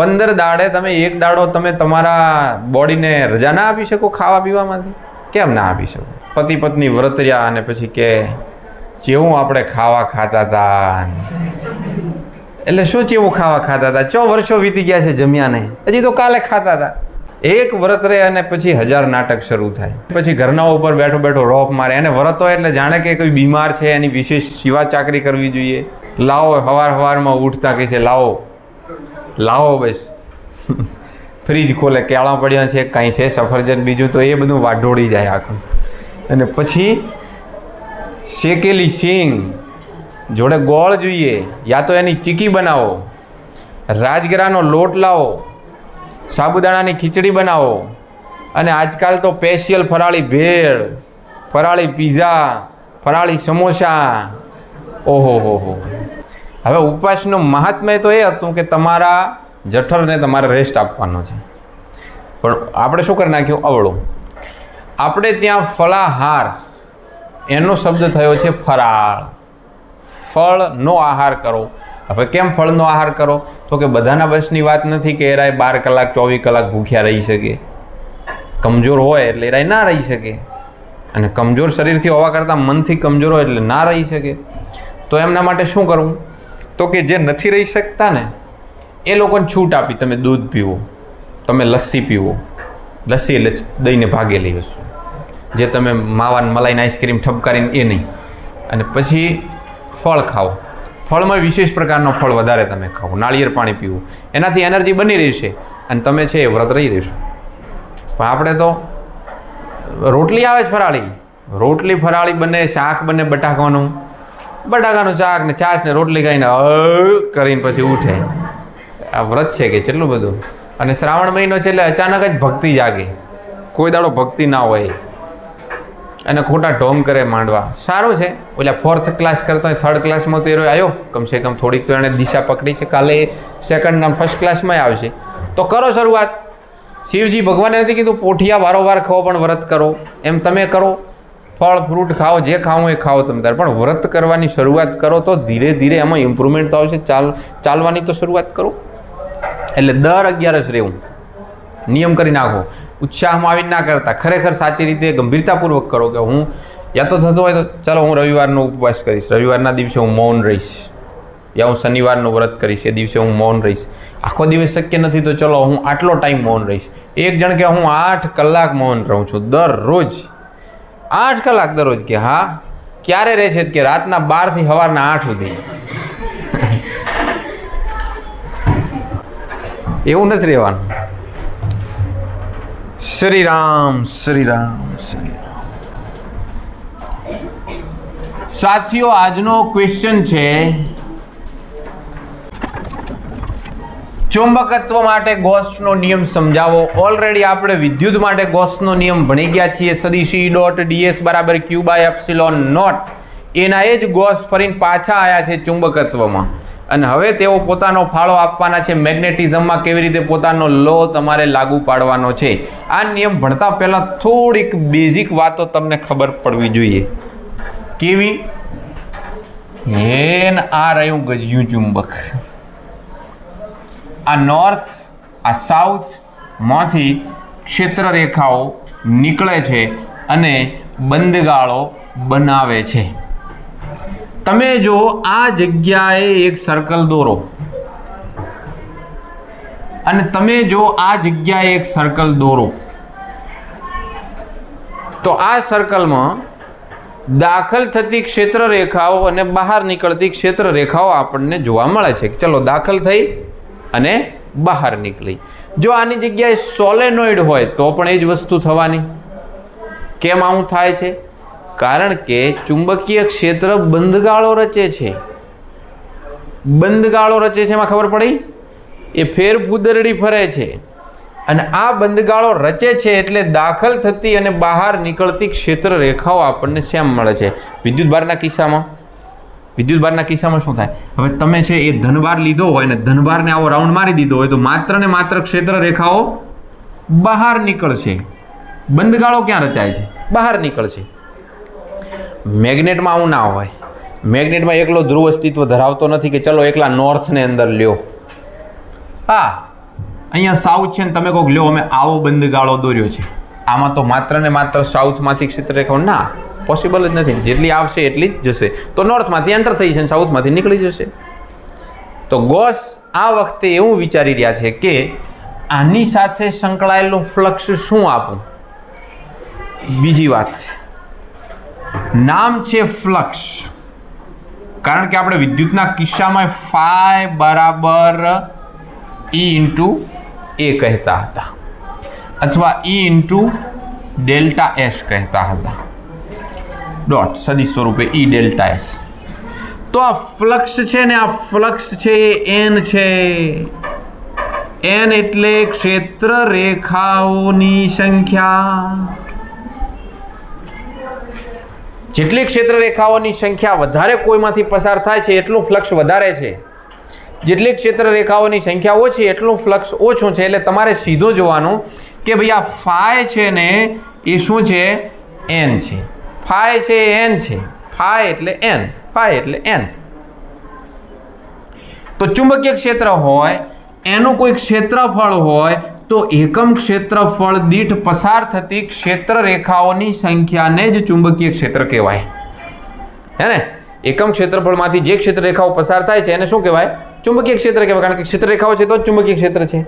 પંદર દાડે તમે એક દાડો તમે તમારા બોડીને રજા ના આપી શકો ખાવા પીવામાંથી? કેમ ના આપી શકો? પતિ પત્ની વ્રત રહ્યા અને પછી કે, જેવું આપણે ખાવા ખાતા હતા એટલે શું જેવું ખાવા ખાતા હતા ચો વર્ષો વીતી ગયા છે જમ્યા નહીં હજી તો કાલે ખાતા હતા એક વ્રત રહે અને પછી હજાર નાટક શરૂ થાય. પછી ઘરના ઉપર બેઠો બેઠો રોપ મારે. અને વ્રત એટલે જાણે કે કોઈ બીમાર છે, એની વિશેષ સેવા ચાકરી કરવી જોઈએ. લાવો, હવાર હવારમાં ઉઠતા કહે છે, લાવો. લાવો બસ. ફ્રીજ ખોલે, કેળા પડ્યા છે, કાંઈ છે સફરજન બીજું તો એ બધું વાઢોળી જાય આખું. અને પછી શેકેલી શીંગ, જોડે ગોળ જોઈએ, યા તો એની ચીકી બનાવો, રાજગરાનો લોટ લાવો, સાબુદાણાની ખીચડી બનાવો, અને આજકાલ તો સ્પેશિયલ ફરાળી ભેળ, ફરાળી પીઝા, ફરાળી સમોસા. ઓહો, હો હો. હવે ઉપવાસનું મહાત્મ્ય તો એ હતું કે તમારા જઠરને તમારે રેસ્ટ આપવાનો છે. પણ આપણે શું કરી નાખ્યું? અવળું. આપણે ત્યાં ફળાહાર એનો શબ્દ થયો છે ફરાળ. ફળનો આહાર કરો. હવે કેમ ફળનો આહાર કરો? તો કે બધાના બસની વાત નથી કે એરાય બાર કલાક, ચોવીસ કલાક ભૂખ્યા રહી શકે. કમજોર હોય એટલે એરાય ના રહી શકે. અને કમજોર શરીરથી હોવા કરતાં મનથી કમજોર હોય એટલે ના રહી શકે. તો એમના માટે શું કરવું તો કે જે નથી રહી શકતા ને, એ લોકોને છૂટ આપી તમે દૂધ પીવો, તમે લસ્સી પીવો. લસ્સી એટલે દહીંને ભાગેલી વસ્તુ. જે તમે માવાન મલાઈને આઈસ્ક્રીમ ઠપકારીને એ નહીં. અને પછી ફળ ખાઓ. ફળમાં વિશેષ પ્રકારનો ફળ વધારે તમે ખાઓ. નાળિયેર પાણી પીવું. એનાથી એનર્જી બની રહેશે અને તમે છે એ વ્રત રહી રહેશો. પણ આપણે તો રોટલી આવે છે ફરાળી. રોટલી ફરાળી બને, શાક બને, બટાકાનું. બટાકાનું શાક ને છાશ ને રોટલી ખાઈને કરીને પછી ઉઠે. આ વ્રત છે કે કેટલું બધું? અને શ્રાવણ મહિનો છે એટલે અચાનક જ ભક્તિ જાગે. કોઈ દાડો ભક્તિ ના હોય. અને ખોટા ઢોંગ કરે માંડવા. સારું છે. ઓલા ફોર્થ ક્લાસ કરતો હોય થર્ડ ક્લાસમાં તો એ આવ્યો કમસે કમ થોડીક તો એણે દિશા પકડી છે. કાલે સેકન્ડ ના ફર્સ્ટ ક્લાસમાં આવશે. તો કરો શરૂઆત. શિવજી ભગવાને નથી કીધું, પોઠિયા વારંવાર ખાઓ પણ વ્રત કરો. એમ તમે કરો. ફળ, ફ્રૂટ ખાઓ, જે ખાવું એ ખાઓ તમે. તારે પણ વ્રત કરવાની શરૂઆત કરો તો ધીરે ધીરે એમાં ઇમ્પ્રુવમેન્ટ તો આવશે ચાલ, ચાલવાની તો શરૂઆત કરો. એટલે દર અગિયારસ રહેવું. નિયમ કરી નાખો. ઉત્સાહમાં આવીને ના કરતા. ખરેખર સાચી રીતે ગંભીરતાપૂર્વક કરો કે હું, યા તો થતો હોય તો ચાલો હું રવિવારનો ઉપવાસ કરીશ. રવિવારના દિવસે હું મૌન રહીશ. યા હું શનિવારનું વ્રત કરીશ. એ દિવસે હું મૌન રહીશ. આખો દિવસ શક્ય નથી તો ચલો હું આટલો ટાઈમ મૌન રહીશ. એક જણ કે હું આઠ કલાક મૌન રહું છું. દરરોજ. આઠ કલાક દરરોજ કે, હા, ક્યારે રહે છે કે, રાતના બારથી સવારના આઠ સુધી. એવું નથી રહેવાનું. શ્રી રામ શ્રી રામ શ્રી રામ સાથીઓ, આજનો ક્વેશ્ચન છે ચુંબકત્વ માટે ગોસનો નિયમ સમજાવો. ઓલરેડી આપણે વિદ્યુત માટે ગોસનો નિયમ ભણી ગયા છીએ. સદીશી ડોટ ડીએસ બરાબર ક્યુ બાય એપ્સિલોન નોટ. એના એ જ ગોસ ફરીને પાછા આવ્યા છે ચુંબકત્વમાં. અને હવે તેઓ પોતાનો ફાળો આપવાના છે. મેગ્નેટિઝમમાં કેવી રીતે પોતાનો લો તમારે લાગુ પાડવાનો છે. આ નિયમ ભણતા પહેલાં થોડીક બેઝિક વાતો તમને ખબર પડવી જોઈએ. કેવી? હેન આ રહ્યું ગજ્યું ચુંબક. આ નોર્થ આ સાઉથમાંથી ક્ષેત્ર રેખાઓ નીકળે છે અને બંધગાળો બનાવે છે. તમે જો આ જગ્યાએ એક સર્કલ દોરો અને તમે જો આ જગ્યાએ એક સર્કલ દોરો, તો આ સર્કલમાં દાખલ થતી ક્ષેત્ર રેખાઓ અને બહાર નીકળતી ક્ષેત્ર રેખાઓ આપણને જોવા મળે છે. ચલો, દાખલ થઈ અને બહાર નીકળી. જો આની જગ્યાએ સોલેનોઇડ હોય તો પણ એ જ વસ્તુ થવાની. કેમ આવું થાય છે? કારણ કે ચુંબકીય ક્ષેત્ર બંધગાળો રચે છે. બંધગાળો રચે છે, એમાં ખબર પડી? એ ફેર ફૂદરડી ફરે છે. અને આ બંધગાળો રચે છે એટલે દાખલ થતી અને બહાર નીકળતી ક્ષેત્ર રેખાઓ આપણને શ્યામ મળે છે. વિદ્યુત ભારના કિસ્સામાં વિદ્યુત ભારના કિસ્સામાં શું થાય? હવે તમે છે એ ધનભાર લીધો હોય ને ધનભારને આવો રાઉન્ડ મારી દીધો હોય તો માત્ર ને માત્ર ક્ષેત્ર રેખાઓ બહાર નીકળશે. બંધગાળો ક્યાં રચાય છે? બહાર નીકળશે. મેગ્નેટમાં આવું ના હોય. મેગ્નેટમાં એકલો ધ્રુવ અસ્તિત્વ ધરાવતો નથી કે ચલો એકલા નોર્થને અંદર લ્યો. હા, અહીંયા સાઉથ છે ને તમે કહો લ્યો, અમે આવો બંધગાળો દોર્યો છે. આમાં તો માત્ર ને માત્ર સાઉથમાંથી ક્ષેત્રરેખાઓ ના. પોસિબલ જ નથી. જેટલી આવશે એટલી જ જશે. તો નોર્થમાંથી એન્ટર થઈ અને સાઉથમાંથી નીકળી જશે. તો ગોસ આ વખતે એવું વિચારી રહ્યા છે કે આની સાથે સંકળાયેલું ફ્લક્સ શું આપું? બીજી વાત. નામ છે ફ્લક્સ કારણ કે આપણે વિદ્યુતના કિસ્સામાં ફાય બરાબર ઈ ઇન્ટુ એ કહેતા હતા. અથવા ઈ ઇન્ટુ ડેલ્ટા એસ કહેતા હતા. ડોટ સદિશ સ્વરૂપે ઈ ડેલ્ટા એસ તો આ ફ્લક્સ છે ને આ ફ્લક્સ છે એ એન છે. એન એટલે ક્ષેત્ર રેખાઓની સંખ્યા. જેટલી ક્ષેત્ર રેખાઓની સંખ્યા વધારે કોઈમાંથી પસાર થાય છે, એટલું ફ્લક્સ વધારે છે. જેટલી ક્ષેત્ર રેખાઓની સંખ્યા ઓછી, એટલું ફ્લક્સ ઓછું છે. એટલે તમારે સીધો જોવાનું કે ભાઈ આ ફાય છે ને એ શું છે? એન છે. ફાય છે એન છે. ફાય એટલે એન. ફાય એટલે એન. તો ચુંબકીય ક્ષેત્ર હોય, એનું કોઈ ક્ષેત્રફળ હોય, તો એકમ ક્ષેત્રફળ દીઠ પસાર થતી ક્ષેત્ર રેખાઓની સંખ્યાને જ ચુંબકીય ક્ષેત્ર કહેવાય. હે ને? એકમ ક્ષેત્રફળમાંથી જે ક્ષેત્ર રેખાઓ પસાર થાય છે, એને શું કહેવાય? ચુંબકીય ક્ષેત્ર કહેવાય. કારણ કે ક્ષેત્ર રેખાઓ છે તો જ ચુંબકીય ક્ષેત્ર છે.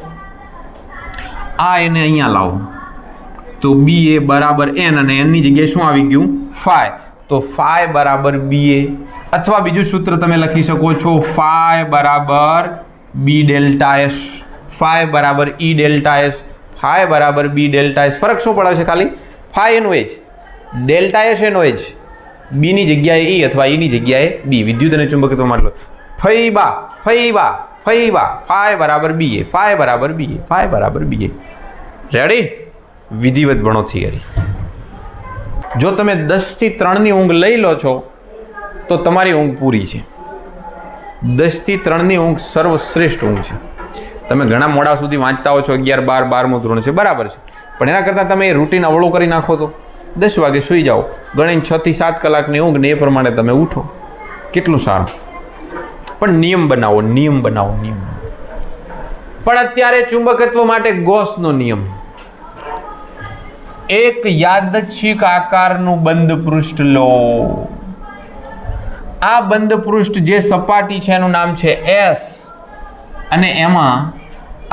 આ એને અહીંયા લાવો. તો બી એ બરાબર એન અને એનની જગ્યાએ શું આવી ગયું? ફાય તો ફાય બરાબર બી એ અથવા બીજું સૂત્ર તમે લખી શકો છો ફાય બરાબર બી ડેલ્ટા એસ ફાય બરાબર ઈ ડેલ્ટા એસ ફાય બરાબર બી ડેલ્ટા એસ ફરક શું પડે છે ખાલી? ફાય એનો એજ ડેલ્ટા એસ એનો એજ બીની જગ્યાએ ઈ અથવા ઈની જગ્યાએ બી વિદ્યુત અને ચુંબકત્વ માટલો ફઈ બા ફઈ બા ફઈ બા. ફાય બરાબર બી એ ફાય બરાબર બી એ ફાય બરાબર બી એ રેડી વિધિવત ભણો થિયરી. જો તમે દસથી ત્રણની ઊંઘ લઈ લો છો, તો તમારી ઊંઘ પૂરી છે. દસથી ત્રણની ઊંઘ સર્વશ્રેષ્ઠ ઊંઘ છે. તમે ઘણા મોડા સુધી વાંચતા હો છો, અગિયાર, બાર, બારમું ધોરણ છે, બરાબર છે. પણ એના કરતાં તમે એ રૂટીન અવળું કરી નાખો તો દસ વાગે સૂઈ જાઓ. ગણીને છથી સાત કલાકની ઊંઘ ને એ પ્રમાણે તમે ઉઠો. કેટલું સારું. પણ નિયમ બનાવો નિયમ બનાવો, નિયમ પણ અત્યારે ચુંબકત્વ માટે ગોસનો નિયમ. એક યાદચ્છિક આકારનું બંધ પૃષ્ઠ લો. આ બંધ પૃષ્ઠ જે સપાટી છે એનું નામ છે એસ. અને એમાં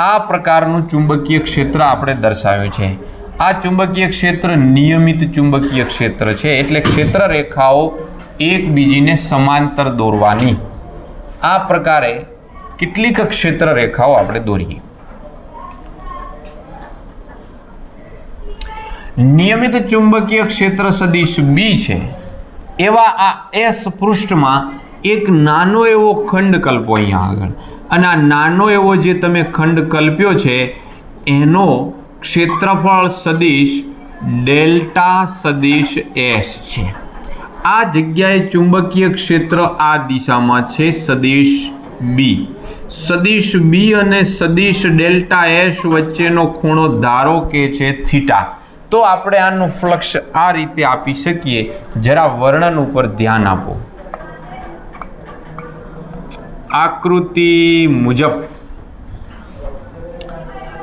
આ પ્રકારનું ચુંબકીય ક્ષેત્ર આપણે દર્શાવ્યું છે. આ ચુંબકીય ક્ષેત્ર નિયમિત ચુંબકીય ક્ષેત્ર છે. એટલે ક્ષેત્ર રેખાઓ એકબીજીને સમાંતર દોરવાની. આ પ્રકારે કેટલીક ક્ષેત્ર રેખાઓ આપણે દોરીએ. નિયમિત ચુંબકીય ક્ષેત્ર સદિશ બી છે. એવા આ એસ પૃષ્ઠમાં એક નાનો એવો ખંડ કલ્પો અહીંયા આગળ. અને આ નાનો એવો જે તમે ખંડ કલ્પ્યો છે, એનો ક્ષેત્રફળ સદિશ ડેલ્ટા સદિશ એસ છે. આ જગ્યાએ ચુંબકીય ક્ષેત્ર આ દિશામાં છે, સદિશ બી સદિશ બી અને સદિશ ડેલ્ટા એસ વચ્ચેનો ખૂણો ધારો કે છે થીટા. તો આપણે આનું ફ્લક્સ આ રીતે આપી શકીએ. જરા વર્ણન ઉપર ધ્યાન આપો. આકૃતિ મુજબ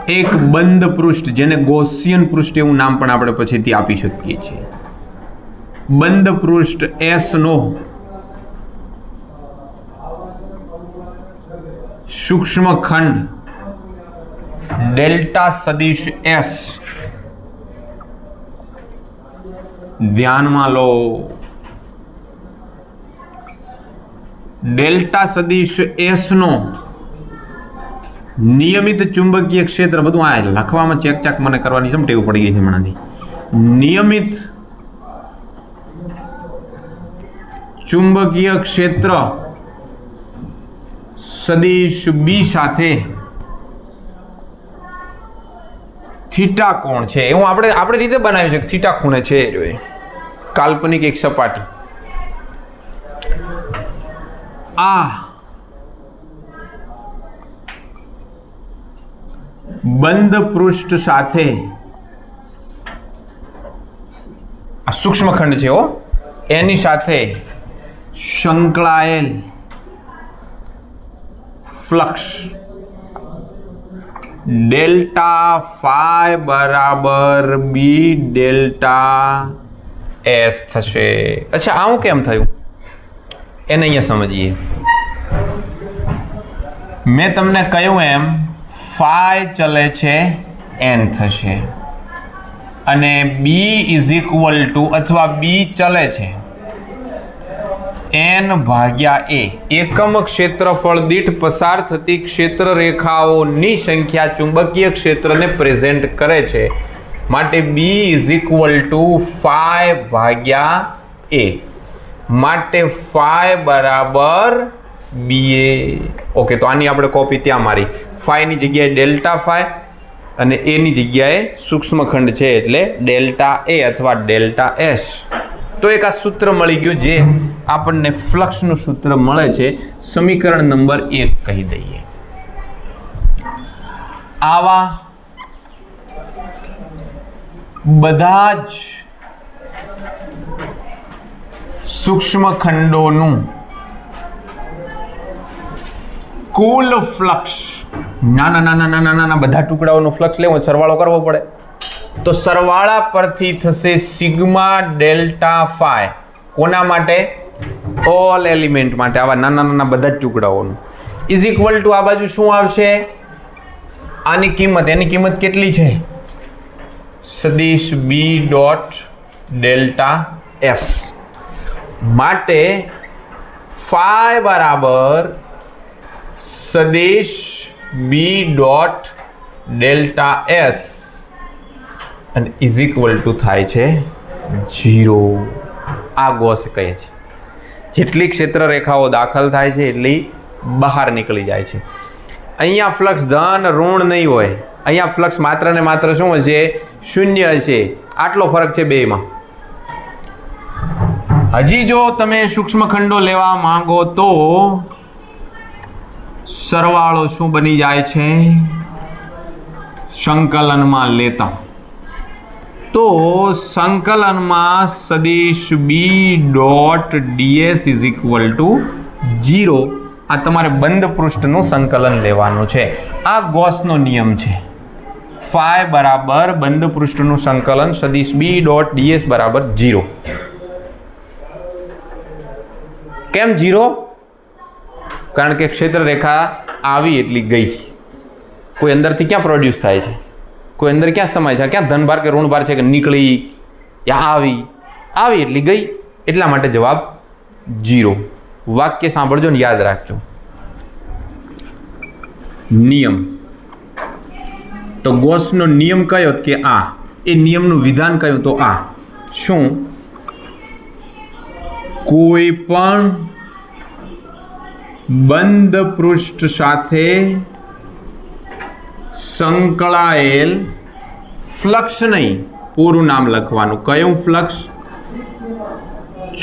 એક બંધ પૃષ્ઠ જેને ગોસિયન પૃષ્ઠ એવું નામ પણ આપણે પછીથી આપી શકીએ છીએ. બંધ પૃષ્ઠ એસ નો સૂક્ષ્મ ખંડ ડેલ્ટા સદિશ એસ. ધ્યાનમાં લો ડેલ્ટા સદિશ એસ નો નિયમિત ચુંબકીય ક્ષેત્ર બધું આ લખવામાં ચેક ચાક મને કરવાની છે ટેવ પડી ગઈ છે હમણાંથી નિયમિત ચુંબકીય ક્ષેત્ર સદિશ બી સાથે થીટા કોણ છે? એવું આપણે આપણે રીતે બનાવ્યું છે થીટા ખૂણે છે એ રહ્યો કાલ્પનિક એક સપાટી. આ બંધ પૃષ્ઠ સાથે આ સૂક્ષ્મખંડ છે હો. એની સાથે સંકળાયેલ ફ્લક્સ. ડેલ્ટા ફાઈ બરાબર બી ડેલ્ટા એસ થશે. અચ્છા આવું કેમ થયું? એને અહીંયા સમજીએ. મેં તમને કહ્યું એમ ફાઈ ચલે છે એન થશે. અને બી ઇઝ ઇક્વલ ટુ અથવા બી ચલે છે. એન ભાગ્યા એ. એકમ ક્ષેત્રફળ દીઠ પસાર થતી ક્ષેત્ર રેખાઓની સંખ્યા ચુંબકીય ક્ષેત્રને પ્રેઝેન્ટ કરે છે. માટે B is equal to phi ભાગ્યા એ. માટે ફાય બરાબર બી એ ઓકે તો આની આપણે કોપી ત્યાં મારી. ફાઈની જગ્યાએ ડેલ્ટા ફાય અને એની જગ્યાએ સૂક્ષ્મખંડ છે એટલે ડેલ્ટા એ અથવા ડેલ્ટા એસ તો એક આ સૂત્ર મળી ગયું જે આપણને ફ્લક્સનું સૂત્ર મળે છે. સમીકરણ નંબર એક કહી દઈએ. આવા બધા જ સૂક્ષ્મ ખંડોનું કુલ ફ્લક્સ, નાના નાના નાના નાના બધા ટુકડાઓનો ફ્લક્સ લેવો સરવાળો કરવો પડે. તો સરવાળા પરથી થશે સિગ્મા ડેલ્ટા ફાય કોના માટે? ઓલ એલિમેન્ટ માટે આવા નાના નાના બધા જ ટુકડાઓનું. ઇઝ ઇક્વલ ટુ આ બાજુ શું આવશે? આની કિંમત એની કિંમત કેટલી છે? સદીશ બી ડોટ ડેલ્ટા એસ માટે ફાય બરાબર સદીશ બી ડોટ ડેલ્ટા એસ અને ઇઝ ઇક્વલ ટુ થાય છે જીરો આ ગોસ કહે છે. જેટલી ક્ષેત્ર રેખાઓ દાખલ થાય છે એટલી બહાર નીકળી જાય છે. અહીંયા ફ્લક્સ ધન ઋણ નહીં હોય. અહીંયા ફ્લક્સ માત્ર ને માત્ર શું હશે શૂન્ય છે. આટલો ફરક છે બેમાં હજી જો તમે સૂક્ષ્મ ખંડો લેવા માંગો તો સરવાળો શું બની જાય છે? સંકલનમાં લેતા. તો સંકલનમાં સદીશ B dot DS is equal to zero આ તમારે બંધ પૃષ્ઠનું સંકલન લેવાનું છે. આ ગોસનો નિયમ છે. ફાય બરાબર બંધ પૃષ્ઠનું સંકલન સદીશ બી ડોટ ડીએસ બરાબર જીરો કેમ જીરો કારણ કે ક્ષેત્ર રેખા આવી એટલી ગઈ. કોઈ અંદરથી ક્યાં પ્રોડ્યુસ થાય છે? કોઈ અંદર ક્યાં સમાય છે? ક્યાં ધનભાર કે ઋણભાર છે કે નીકળી યા આવી આવી એટલી ગઈ, એટલા માટે જવાબ જીરો. વાક્ય સાંભળજો ને યાદ રાખજો. નિયમ. તો ગોસનો નિયમ કયો કે આ? એ નિયમનું વિધાન કયું? તો આ. શું? કોઈ પણ બંધ પૃષ્ઠ સાથે સંકળાયેલ ફ્લક્સ નહીં. પૂરું નામ લખવાનું. કયું ફ્લક્સ?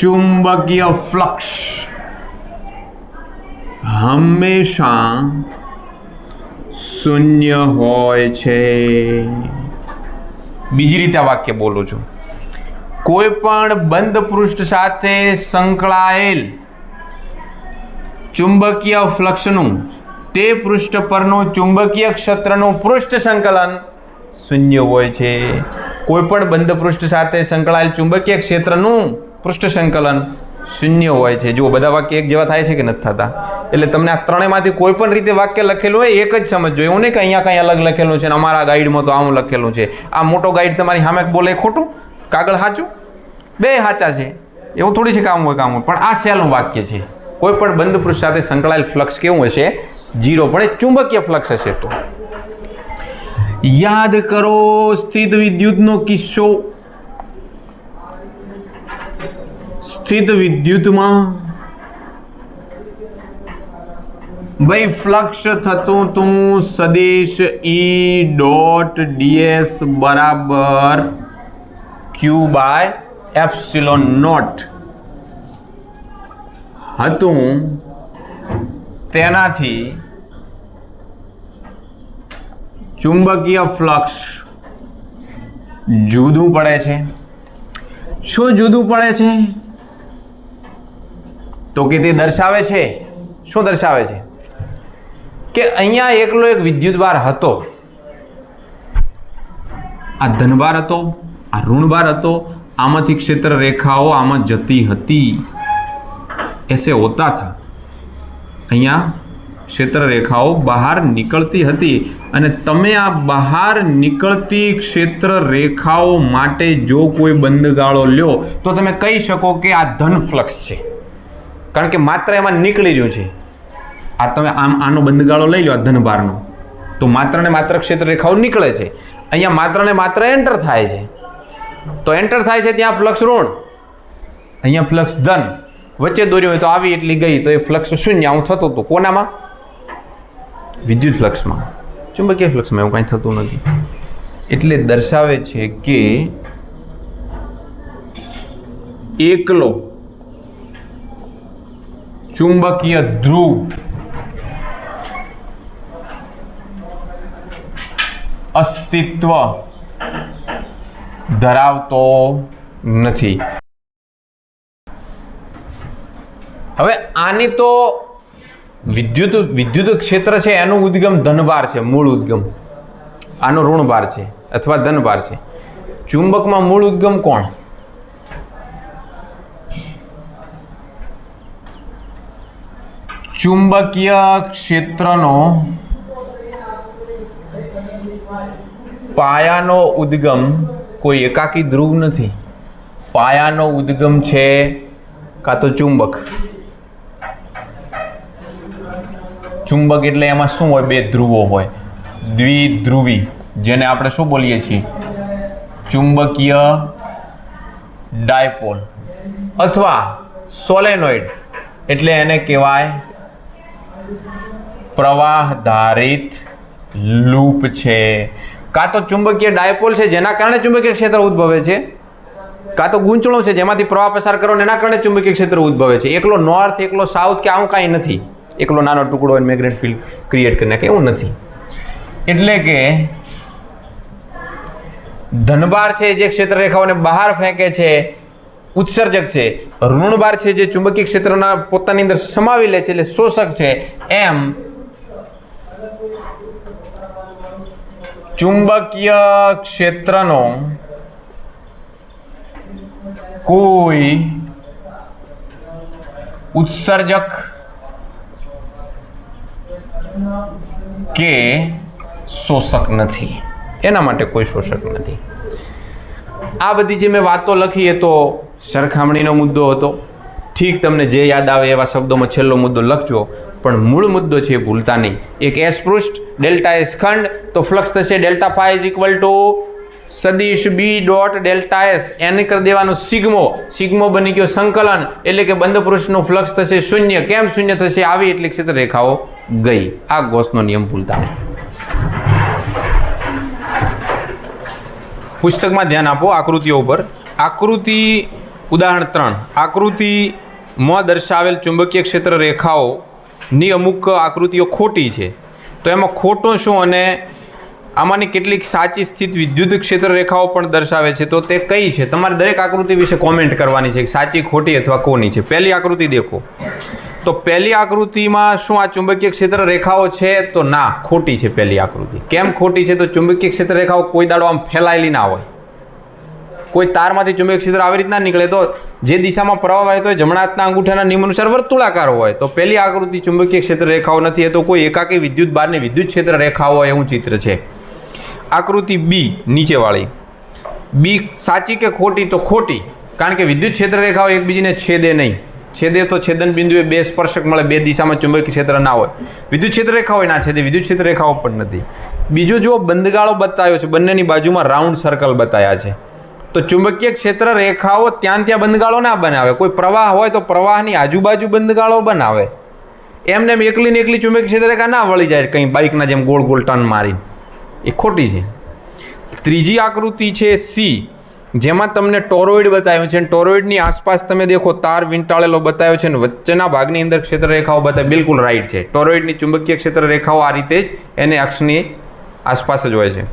ચુંબકીય ફ્લક્સ. હંમેશા શૂન્ય હોય છે. બીજી રીતે વાક્ય બોલું છું. કોઈ પણ બંધ પૃષ્ઠ સાથે સંકળાયેલ ચુંબકીય ફ્લક્સનું તે પૃષ્ઠ પરનું ચુંબકીય ક્ષેત્રનું પૃષ્ઠ સંકલન શૂન્ય હોય છે. કોઈ પણ બંધ પૃષ્ઠ સાથે સંકળાયેલ ચુંબકીય ક્ષેત્રનું પૃષ્ઠ સંકલન શૂન્ય હોય છે. જુઓ, બધા વાક્ય એક જેવા થાય છે કે નથી થતા? એટલે તમને આ ત્રણેયમાંથી કોઈ પણ રીતે વાક્ય લખેલું હોય, એક જ સમજો એવું નહીં કે અહીંયા કંઈ અલગ લખેલું છે અને અમારા ગાઈડમાં તો આવું લખેલું છે. આ મોટો ગાઈડ તમારી સામે બોલે ખોટું, કાગળ સાચું બે સાચા છે. એવું થોડી છે કામ હોય કામ હોય. પણ આ સહેલું વાક્ય છે? કોઈ પણ બંધ પૃષ્ઠ સાથે સંકળાયેલ ફ્લક્સ કેવું હશે? જીરો પણ એ ચુંબકીય ફ્લક્સ હશે તો. યાદ કરો, સ્થિત વિદ્યુતનો કિસ્સો. સ્થિત વિદ્યુતમાં ભાઈ ફ્લક્સ થતું તું સદીશ ઈ ડોટ ડીએસ બરાબર ક્યુ બાય એપ્સિલોન નોટ હતું. તેનાથી ચુંબકીય ફ્લક્સ જુદું પડે છે. શું જુદું પડે છે? તો કે તે દર્શાવે છે. શું દર્શાવે છે? કે અહીંયા એકલો એક વિદ્યુતભાર હતો. આ ધનભાર હતો, આ ઋણભાર હતો, આમાંથી ક્ષેત્ર રેખાઓ આમાં જતી હતી. એસે હોતા થા. અહીંયા ક્ષેત્ર રેખાઓ બહાર નીકળતી હતી અને તમે આ બહાર નીકળતી ક્ષેત્ર રેખાઓ માટે જો કોઈ બંધગાળો લ્યો, તો તમે કહી શકો કે આ ધન ફ્લક્સ છે. કારણ કે માત્ર એમાં નીકળી રહ્યું છે. આ તમે આમ આનો બંધગાળો લઈ લો આ ધનભારનો તો માત્ર ને માત્ર ક્ષેત્ર રેખાઓ નીકળે છે. અહીંયા માત્ર ને માત્ર એન્ટર થાય છે. તો એન્ટર થાય છે ત્યાં ફ્લક્સ ઋણ. અહીંયા ફ્લક્સ ધન. વચ્ચે દોર્યું હોય તો આવી એટલી ગઈ તો એ ફ્લક્સ શૂન્ય આવું થતું હતું. કોનામાં? વિદ્યુત ફ્લક્સમાં ચુંબકીય ફ્લક્સમાં એવું કાંઈ થતું નથી. એટલે દર્શાવે છે કે એકલો ચુંબકીય ધ્રુવ અસ્તિત્વ ધરાવતો નથી. હવે આની તો વિદ્યુત વિદ્યુત ક્ષેત્ર છે, એનું ઉદ્ગમ ધનભાર છે, મૂળ ઉદ્ગમ. આનો ઋણભાર છે, અથવા ધનભાર છે. ચુંબકમાં મૂળ ઉદ્ગમ કોણ? ચુંબકીય ક્ષેત્રનો પાયાનો ઉદ્ગમ કોઈ એકાકી ધ્રુવ નથી. પાયાનો ઉદ્ગમ છે કાં તો ચુંબક. ચુંબક એટલે એમાં શું હોય? બે ધ્રુવો હોય. દ્વિધ્રુવી, જેને આપણે શું બોલીએ છીએ? ચુંબકીય ડાયપોલ અથવા સોલેનોઇડ, એટલે એને કહેવાય પ્રવાહ ધારિત લૂપ છે. કાં તો ચુંબકીય ડાયપોલ છે, જેના કારણે ચુંબકીય ક્ષેત્ર ઉદ્ભવે છે, કાં તો ગૂંચળો છે, જેમાંથી પ્રવાહ પસાર કરો એના કારણે ચુંબકીય ક્ષેત્ર ઉદ્ભવે છે. એકલો નોર્થ એકલો સાઉથ કે આવું કાંઈ નથી. એકલો નાનો ટુકડો હોય મેગ્નેટ ફિલ્ડ ક્રિએટ કરી નાખે, એવું નથી. એટલે કે ધનબાર છે જે ક્ષેત્ર રેખાઓને બહાર ફેંકે છે, ઉત્સર્જક છે, ઋણબાર છે જે ચુંબકીય ક્ષેત્રના પોતાની અંદર સમાવી લે છે, એટલે શોષક છે, એમ ચુંબકીય ક્ષેત્રનો કોઈ ઉત્સર્જક કે શોષક નથી. એના માટે કોઈ શોષક નથી. આ બધી જે મેં વાતો લખી એ તો સરખામણીનો મુદ્દો હતો. ઠીક તમને જે યાદ આવે એવા શબ્દોમાં છેલ્લો મુદ્દો લખજો, પણ મૂળ મુદ્દો છે એ ભૂલતા નહીં. એક એસ પૃષ્ઠ, ડેલ્ટા એસ ખંડ, તો ફ્લક્સ થશે delta phi is equal to સદીશ બી ડોટ ડેલ્ટા એસ એને કરી દેવાનું સિગ્મો. સિગ્મો બની ગયો સંકલન. એટલે કે બંધ પુરુષનું ફ્લક્સ થશે શૂન્ય. કેમ શૂન્ય થશે? આવી એટલી ક્ષેત્ર રેખાઓ ગઈ. આ ગોસનો નિયમ ભૂલતા નહીં. પુસ્તકમાં ધ્યાન આપો આકૃતિઓ ઉપર. આકૃતિ ઉદાહરણ ત્રણ. આકૃતિમાં દર્શાવેલ ચુંબકીય ક્ષેત્ર રેખાઓની અમુક આકૃતિઓ ખોટી છે. તો એમાં ખોટો શું અને આમાંની કેટલીક સાચી સ્થિત વિદ્યુત ક્ષેત્ર રેખાઓ પણ દર્શાવે છે. તો તે કઈ છે? તમારે દરેક આકૃતિ વિશે કોમેન્ટ કરવાની છે. સાચી, ખોટી અથવા કોની છે? પહેલી આકૃતિ દેખો. તો પહેલી આકૃતિમાં શું આ ચુંબકીય ક્ષેત્ર રેખાઓ છે? તો ના, ખોટી છે પહેલી આકૃતિ. કેમ ખોટી છે? તો ચુંબકીય ક્ષેત્ર રેખાઓ કોઈ દાડો આમ ફેલાયેલી ના હોય. કોઈ તારમાંથી ચુંબકીય ક્ષેત્ર આવી રીતના નીકળે તો જે દિશામાં પ્રવાહ હોય જમણા હાથના અંગૂઠાના નિયમ અનુસાર વર્તુળાકાર હોય. તો પહેલી આકૃતિ ચુંબકીય ક્ષેત્ર રેખાઓ નથી, એ તો કોઈ એકાકી વિદ્યુત બારની વિદ્યુત ક્ષેત્ર રેખાઓ એવું ચિત્ર છે. આકૃતિ બી નીચેવાળી. બી સાચી કે ખોટી તો ખોટી, કારણ કે વિદ્યુત ક્ષેત્ર રેખાઓ એકબીજીને છેદે નહીં. છેદે તો છેદન બિંદુએ બે સ્પર્શક મળે, બે દિશામાં ચુંબકીય ક્ષેત્ર ના હોય. વિદ્યુત ક્ષેત્ર હોય ના છેદે, વિદ્યુત ક્ષેત્ર રેખાઓ પણ નથી. બીજો જો બંધગાળો બતાવ્યો છે, બંનેની બાજુમાં રાઉન્ડ સર્કલ બતાવ્યા છે. તો ચુંબકીય ક્ષેત્ર રેખાઓ ત્યાં ત્યાં બંધગાળો ના બનાવે. કોઈ પ્રવાહ હોય તો પ્રવાહની આજુબાજુ બંધગાળો બનાવે. એમને એમ એકલી ને એકલી ચુંબકીય ક્ષેત્ર ના વળી જાય, કંઈ બાઇકના જેમ ગોળ ગોળ ટર્ન મારી એ ખોટી છે. ત્રીજી આકૃતિ છે સી, જેમાં તમને ટોરોઇડ બતાવ્યું છે ટોરોઇડની આસપાસ તમે દેખો તાર વીંટાળેલો બતાવ્યો છે અને વચ્ચેના ભાગની અંદર ક્ષેત્ર રેખાઓ બતાવે બિલકુલ રાઈટ છે. ટોરોઇડની ચુંબકીય ક્ષેત્ર રેખાઓ આ રીતે જ એને અક્ષની આસપાસ જ હોય છે.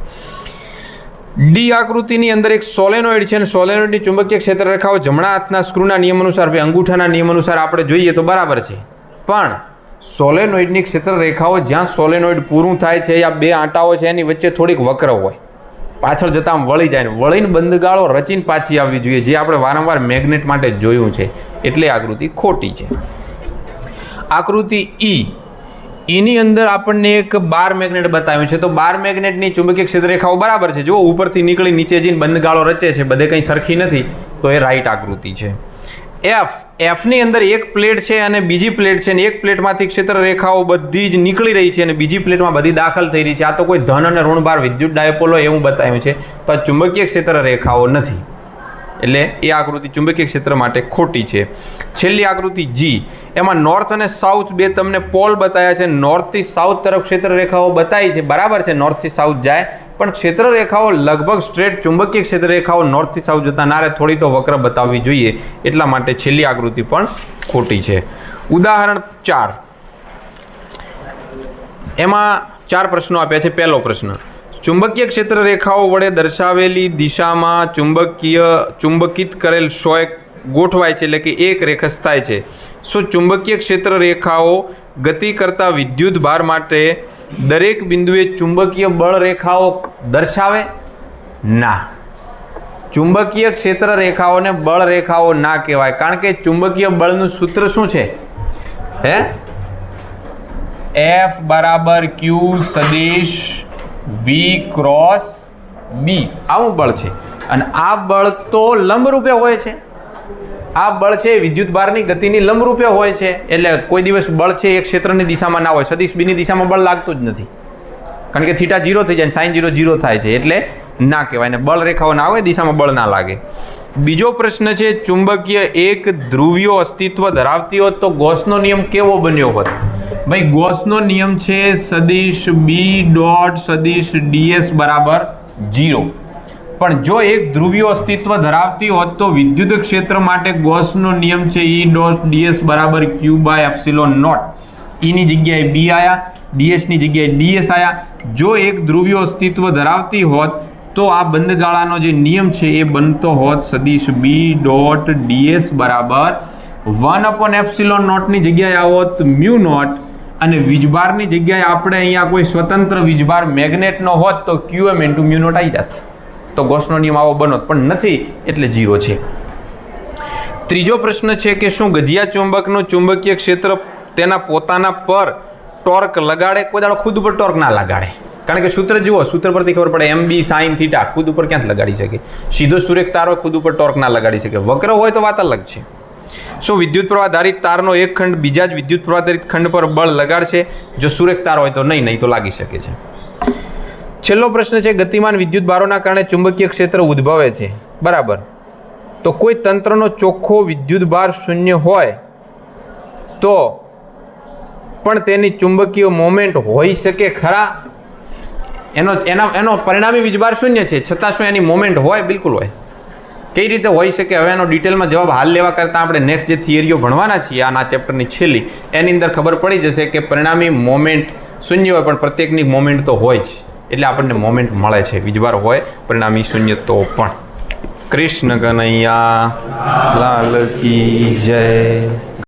ડી આકૃતિની અંદર એક સોલેનોઇડ છે અને સોલેનોઇડની ચુંબકીય ક્ષેત્ર રેખાઓ જમણા હાથના સ્ક્રૂના નિયમ અનુસાર અંગૂઠાના નિયમ અનુસાર આપણે જોઈએ તો બરાબર છે. પણ સોલેનોઇડની ક્ષેત્રરેખાઓ જ્યાં સોલેનોઇડ પૂરું થાય છે યા બે આંટાઓ છે, એની વચ્ચે થોડીક વક્ર હોય. પાછળ જતાં આમ વળી જાય ને વળીને બંધગાળો રચીને પાછી આવવી જોઈએ, જે આપણે વારંવાર મેગ્નેટ માટે જોયું છે. એટલે આકૃતિ ખોટી છે. આકૃતિ ઈ એની અંદર આપણને એક બાર મેગ્નેટ બતાવ્યું છે. તો બાર મેગ્નેટની ચુંબકીય ક્ષેત્રરેખાઓ બરાબર છે. જો ઉપરથી નીકળી નીચે જઈને બંધગાળો રચે છે. બધે કંઈ સરખી નથી. તો એ રાઈટ આકૃતિ છે. એફ એફની અંદર એક પ્લેટ છે અને બીજી પ્લેટ છે અને એક પ્લેટમાંથી ક્ષેત્ર રેખાઓ બધી જ નીકળી રહી છે અને બીજી પ્લેટમાં બધી દાખલ થઈ રહી છે. આ તો કોઈ ધન અને ઋણભાર વિદ્યુત ડાયપોલ એવું બતાવ્યું છે. તો આ ચુંબકીય ક્ષેત્ર રેખાઓ નથી. એટલે એ આકૃતિ ચુંબકીય ક્ષેત્ર માટે ખોટી છે. છેલ્લી આકૃતિ જી એમાં નોર્થ અને સાઉથ બે તમને પોલ બતાવ્યા છે. નોર્થથી સાઉથ તરફ ક્ષેત્ર રેખાઓ બતાવી છે. બરાબર છે નોર્થથી સાઉથ જાય, પણ ક્ષેત્ર રેખાઓ લગભગ સ્ટ્રેટ ચુંબકીય ક્ષેત્ર રેખાઓ નોર્થથી સાઉથ જતા ના રહે. થોડી તો વક્ર બતાવવી જોઈએ. એટલા માટે છેલ્લી આકૃતિ પણ ખોટી છે. ઉદાહરણ ચાર. એમાં ચાર પ્રશ્નો આપ્યા છે. પહેલો પ્રશ્ન. ચુંબકીય ક્ષેત્ર રેખાઓ વડે દર્શાવેલી દિશામાં ચુંબકીય, ચુંબકિત કરેલ શોએક ગોઠવાય છે એટલે કે એક રેખસ થાય છે. શું ચુંબકીય ક્ષેત્ર રેખાઓ ગતિ કરતા વિદ્યુત ભાર માટે દરેક બિંદુએ ચુંબકીય બળ રેખાઓ દર્શાવે? ના. ચુંબકીય ક્ષેત્ર રેખાઓને બળ રેખાઓ ના કહેવાય. કારણ કે ચુંબકીય બળનું સૂત્ર શું છે? હે? એફ બરાબર ક્યુ સદિશ વી ક્રોસ બી આવું બળ છે. અને આ બળ તો લંબરૂપે હોય છે. આ બળ છે વિદ્યુત ભારની ગતિની લંબરૂપે હોય છે. એટલે કોઈ દિવસ બળ છે એક ક્ષેત્રની દિશામાં ના હોય. સદીશ બીની દિશામાં બળ લાગતું જ નથી. કારણ કે થીટા જીરો થઈ જાય સાઈન જીરો જીરો થાય છે. એટલે ના કહેવાય. ને બળ રેખાઓ ના હોય, દિશામાં બળ ના લાગે. બીજો પ્રશ્ન છે, ચુંબકીય એક ધ્રુવીય અસ્તિત્વ ધરાવતી હોત તો ગોસનો નિયમ કેવો બન્યો હોત? ભાઈ, ગોસનો નિયમ છે સદિશ બી ડોટ સદિશ ડીએસ બરાબર જીરો પણ જો એક ધ્રુવીય અસ્તિત્વ ધરાવતી હોત તો વિદ્યુત ક્ષેત્ર માટે ગોસનો નિયમ છે ઈ ડોટ ડીએસ બરાબર ક્યુ બાય એપ્સિલોન નોટ. ઈની જગ્યાએ બી આયા ડીએસની જગ્યાએ ડીએસ આયા. જો એક ધ્રુવીય અસ્તિત્વ ધરાવતી હોત તો આ બંધ ગાળાનો જે નિયમ છે એ બનતો હોત સદીશ બી ડોટ ડીએસ બરાબર. વન અપોન એપ્સિલોન નોટની જગ્યાએ આવોત મ્યુ નોટ અને વીજભારની જગ્યાએ આપણે અહીંયા કોઈ સ્વતંત્ર વીજભાર મેગ્નેટનો હોત તો ક્યુએમ ઇન્ટુ મ્યુ નોટ આવી જાત. તો ગોસનો નિયમ આવો બનોત, પણ નથી, એટલે જીરો છે. ત્રીજો પ્રશ્ન છે કે શું ગજિયા ચુંબકનું ચુંબકીય ક્ષેત્ર તેના પોતાના પર ટોર્ક લગાડે? કોઈ દાડો ખુદ ઉપર ટોર્ક ના લગાડે. કારણ કે સૂત્ર જુઓ, સૂત્ર પરથી ખબર પડે એમ બી સાઇન થીટા ખુદ ઉપર ક્યાંથી લગાડી શકે? સીધો સુરેખ તારો ખુદ ઉપર ટોર્ક ના લગાડી શકે. વક્ર હોય તો વાત અલગ છે. શું વિદ્યુત પ્રવાહ ધારિત તારનો એક ખંડ બીજા જ વિદ્યુત પ્રવાહ ધારિત ખંડ પર બળ લગાડશે? જો સુરેખ તાર હોય તો નહીં નહીં તો લાગી શકે છે. છેલ્લો પ્રશ્ન છે, ગતિમાન વિદ્યુત ભારોના કારણે ચુંબકીય ક્ષેત્ર ઉદ્ભવે છે. બરાબર. તો કોઈ તંત્રનો ચોખ્ખો વિદ્યુત ભાર શૂન્ય હોય તો પણ તેની ચુંબકીય મોમેન્ટ હોઈ શકે ખરા? એનો, એના, એનો પરિણામી વીજભાર શૂન્ય છે. છતાં શું એની મોમેન્ટ હોય? બિલકુલ હોય. કઈ રીતે હોઈ શકે? હવે એનો ડિટેલમાં જવાબ હાલ લેવા કરતાં આપણે નેક્સ્ટ જે થિયરીઓ ભણવાના છીએ, આના ચેપ્ટરની છેલ્લી, એની અંદર ખબર પડી જશે કે પરિણામી મોમેન્ટ શૂન્ય હોય, પણ પ્રત્યેકની મોમેન્ટ તો હોય જ. એટલે આપણને મોમેન્ટ મળે છે. વીજભાર હોય, પરિણામી શૂન્ય તો પણ. કૃષ્ણ કનૈયા, લાલ કી જય.